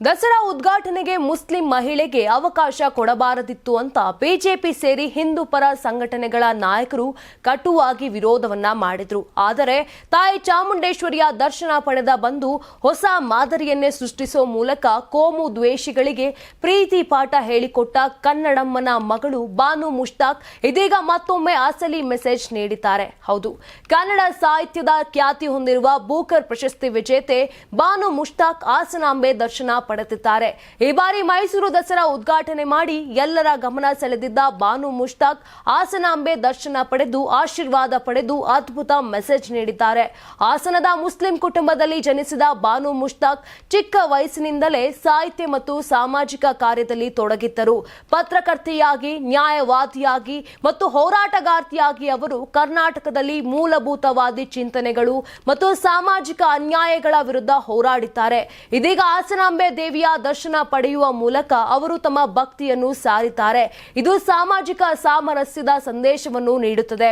ದಸರಾ ಉದ್ಘಾಟನೆಗೆ ಮುಸ್ಲಿಂ ಮಹಿಳೆಗೆ ಅವಕಾಶ ಕೊಡಬಾರದಿತ್ತು ಅಂತ ಬಿಜೆಪಿ ಸೇರಿ ಹಿಂದೂ ಪರ ಸಂಘಟನೆಗಳ ನಾಯಕರು ಕಟುವಾಗಿ ವಿರೋಧವನ್ನ ಮಾಡಿದ್ರು. ಆದರೆ ತಾಯಿ ಚಾಮುಂಡೇಶ್ವರಿಯ ದರ್ಶನ ಪಡೆದ ಬಂದು ಹೊಸ ಮಾದರಿಯನ್ನೇ ಸೃಷ್ಟಿಸುವ ಮೂಲಕ ಕೋಮು ದ್ವೇಷಿಗಳಿಗೆ ಪ್ರೀತಿ ಪಾಠ ಹೇಳಿಕೊಟ್ಟ ಕನ್ನಡಮ್ಮನ ಮಗಳು ಬಾನು ಮುಷ್ತಾಕ್ ಇದೀಗ ಮತ್ತೊಮ್ಮೆ ಅಸಲಿ ಮೆಸೇಜ್ ನೀಡಿದ್ದಾರೆ. ಹೌದು, ಕನ್ನಡ ಸಾಹಿತ್ಯದ ಖ್ಯಾತಿ ಹೊಂದಿರುವ ಬೂಕರ್ ಪ್ರಶಸ್ತಿ ವಿಜೇತೆ ಬಾನು ಮುಷ್ತಾಕ್ ಹಾಸನಾಂಬೆ ದರ್ಶನ ಪಡೆದಿದ್ದಾರೆ. ಈ ಬಾರಿ ಮೈಸೂರು ದಸರಾ ಉದ್ಘಾಟನೆ ಮಾಡಿ ಎಲ್ಲರ ಗಮನ ಸೆಳೆದಿದ್ದ ಬಾನು ಮುಷ್ತಾಕ್ ಹಾಸನಾಂಬೆ ದರ್ಶನ ಪಡೆದು ಆಶೀರ್ವಾದ ಪಡೆದು ಅದ್ಭುತ ಮೆಸೇಜ್ ನೀಡಿದ್ದಾರೆ. ಹಾಸನದ ಮುಸ್ಲಿಂ ಕುಟುಂಬದಲ್ಲಿ ಜನಿಸಿದ ಬಾನು ಮುಷ್ತಾಕ್ ಚಿಕ್ಕ ವಯಸ್ಸಿನಿಂದಲೇ ಸಾಹಿತ್ಯ ಮತ್ತು ಸಾಮಾಜಿಕ ಕಾರ್ಯದಲ್ಲಿ ತೊಡಗಿದ್ದರು. ಪತ್ರಕರ್ತೆಯಾಗಿ, ನ್ಯಾಯವಾದಿಯಾಗಿ ಮತ್ತು ಹೋರಾಟಗಾರ್ತಿಯಾಗಿ ಅವರು ಕರ್ನಾಟಕದಲ್ಲಿ ಮೂಲಭೂತವಾದಿ ಚಿಂತನೆಗಳು ಮತ್ತು ಸಾಮಾಜಿಕ ಅನ್ಯಾಯಗಳ ವಿರುದ್ಧ ಹೋರಾಡಿದ್ದಾರೆ. ಇದೀಗ ಹಾಸನಾಂಬೆ ದೇವಿಯ ದರ್ಶನ ಪಡೆಯುವ ಮೂಲಕ ಅವರು ತಮ್ಮ ಭಕ್ತಿಯನ್ನು ಸಾರಿದ್ದಾರೆ. ಇದು ಸಾಮಾಜಿಕ ಸಾಮರಸ್ಯದ ಸಂದೇಶವನ್ನು ನೀಡುತ್ತದೆ.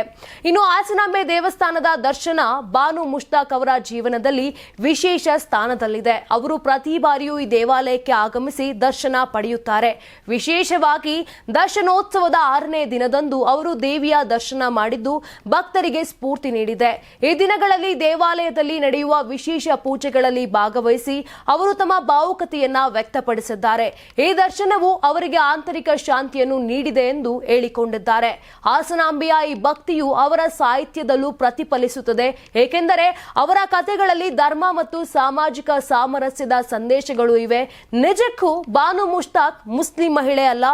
ಇನ್ನು ಹಾಸನಾಂಬೆ ದೇವಸ್ಥಾನದ ದರ್ಶನ ಬಾನು ಮುಷ್ತಾಕ್ ಅವರ ಜೀವನದಲ್ಲಿ ವಿಶೇಷ ಸ್ಥಾನದಲ್ಲಿದೆ. ಅವರು ಪ್ರತಿ ಬಾರಿಯೂ ಈ ದೇವಾಲಯಕ್ಕೆ ಆಗಮಿಸಿ ದರ್ಶನ ಪಡೆಯುತ್ತಾರೆ. ವಿಶೇಷವಾಗಿ ದರ್ಶನೋತ್ಸವದ ಆರನೇ ದಿನದಂದು ಅವರು ದೇವಿಯ ದರ್ಶನ ಮಾಡಿದ್ದು ಭಕ್ತರಿಗೆ ಸ್ಫೂರ್ತಿ ನೀಡಿದೆ. ಈ ದಿನಗಳಲ್ಲಿ ದೇವಾಲಯದಲ್ಲಿ ನಡೆಯುವ ವಿಶೇಷ ಪೂಜೆಗಳಲ್ಲಿ ಭಾಗವಹಿಸಿ ಅವರು ತಮ್ಮ ಭಾವುಕತೆಯನ್ನ ವ್ಯಕ್ತಪಡಿಸಿದ್ದಾರೆ. ಈ ದರ್ಶನವು ಅವರಿಗೆ ಆಂತರಿಕ ಶಾಂತಿಯನ್ನು ನೀಡಿದೆ ಎಂದು ಹೇಳಿಕೊಂಡಿದ್ದಾರೆ. ಹಾಸನಾಂಬಿಯ ಈ ಭಕ್ತಿಯು ಅವರ ಸಾಹಿತ್ಯದಲ್ಲೂ ಪ್ರತಿಫಲಿಸುತ್ತದೆ. ಏಕೆಂದರೆ ಅವರ ಕಥೆಗಳಲ್ಲಿ ಧರ್ಮ ಮತ್ತು ಸಾಮಾಜಿಕ ಸಾಮರಸ್ಯದ ಸಂದೇಶಗಳು ಇವೆ. ನಿಜಕ್ಕೂ ಬಾನು ಮುಷ್ತಾಕ್ ಮುಸ್ಲಿಂ ಮಹಿಳೆ ಅಲ್ಲ.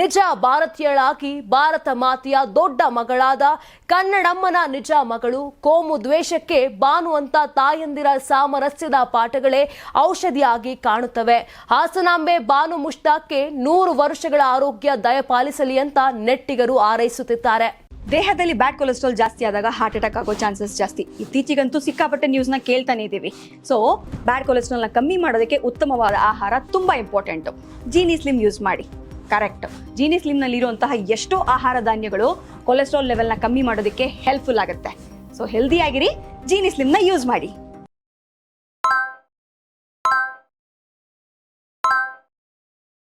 ನಿಜ ಭಾರತೀಯಳಾಗಿ ಭಾರತ ಮಾತೆಯ ದೊಡ್ಡ ಮಗಳಾದ ಕನ್ನಡಮ್ಮನ ನಿಜ ಮಗಳು. ಕೋಮು ದ್ವೇಷಕ್ಕೆ ಬಾನು ಅಂತ ತಾಯಂದಿರ ಸಾಮರಸ್ಯದ ಪಾಠಗಳೇ ಔಷಧಿಯಾಗಿ ಕಾಣುತ್ತವೆ. ಹಾಸನಾಂಬೆ ಬಾನು ಮುಷ್ತಾಕ್ಗೆ ನೂರು ವರ್ಷಗಳ ಆರೋಗ್ಯ ದಯಪಾಲಿಸಲಿ ಅಂತ ನೆಟ್ಟಿಗರು ಆರೈಸುತ್ತಿದ್ದಾರೆ ದೇಹದಲ್ಲಿ ಬ್ಯಾಡ್ ಕೊಲೆಸ್ಟ್ರಾಲ್ ಜಾಸ್ತಿ ಆದಾಗ ಹಾರ್ಟ್ ಅಟ್ಯಾಕ್ ಆಗೋ ಚಾನ್ಸಸ್ ಜಾಸ್ತಿ. ಇತ್ತೀಚೆಗಂತೂ ಸಿಕ್ಕಾಪಟ್ಟೆ ನ್ಯೂಸ್ನ ಕೇಳ್ತಾನೆ ಇದ್ದೀವಿ. ಸೊ ಬ್ಯಾಡ್ ಕೊಲೆಸ್ಟ್ರಾಲ್ನ ಕಮ್ಮಿ ಮಾಡೋದಕ್ಕೆ ಉತ್ತಮವಾದ ಆಹಾರ ತುಂಬ ಇಂಪಾರ್ಟೆಂಟು ಜೀನಿ ಸ್ಲಿಮ್ ಯೂಸ್ ಮಾಡಿ. ಕರೆಕ್ಟ್ ಜೀನಿ ಸ್ಲಿಮ್ನಲ್ಲಿರುವಂತಹ ಎಷ್ಟೋ ಆಹಾರ ಧಾನ್ಯಗಳು ಕೊಲೆಸ್ಟ್ರಾಲ್ ಲೆವೆಲ್ನ ಕಮ್ಮಿ ಮಾಡೋದಕ್ಕೆ ಹೆಲ್ಪ್ಫುಲ್ ಆಗುತ್ತೆ. ಸೊ ಹೆಲ್ದಿ ಆಗಿರಿ ಜೀನಿ ಸ್ಲಿಮ್ನ ಯೂಸ್ ಮಾಡಿ.